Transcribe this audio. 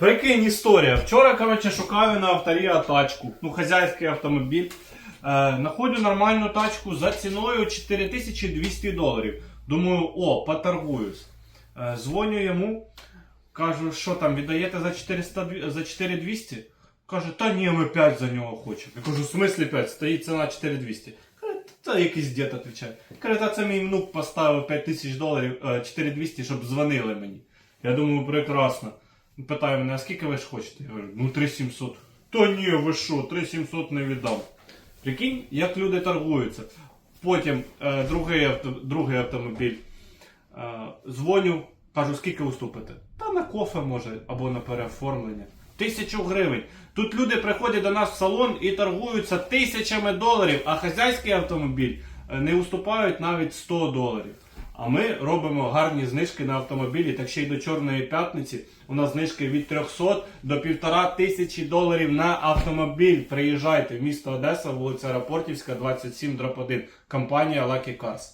Прикинь, історія. Вчора, коротше, шукаю на авторія тачку. Ну, хазяйський автомобіль. Е, находжу нормальну тачку за ціною 4200 доларів. Думаю, о, поторгуюсь. Е, дзвоню йому, кажу, що там, віддаєте за 400, за 4200? Каже, та ні, ми 5 за нього хочемо. Я кажу, в смислі 5? Стоїть ціна 4200. Каже, та якийсь дід відповідає. Каже, та це мій внук поставив 5000 доларів, е, 4200, щоб дзвонили мені. Я думаю, прекрасно. Питає мене, а скільки ви ж хочете? Я говорю, ну 3700. Та ні, ви що, 3700 не віддам. Прикинь, як люди торгуються. Потім е, другий, авто, другий автомобіль. Е, дзвоню, кажу, скільки уступите? Та на кофе може, або на переоформлення. Тисячу гривень. Тут люди приходять до нас в салон і торгуються тисячами доларів, а хазяйський автомобіль е, не уступають навіть 100 доларів. А ми робимо гарні знижки на автомобілі, так ще й до Чорної п'ятниці. У нас знижки від 300 до 1500 доларів на автомобіль. Приїжджайте в місто Одеса, вулиця Рапортівська, 27 1. Компанія Lucky Cars.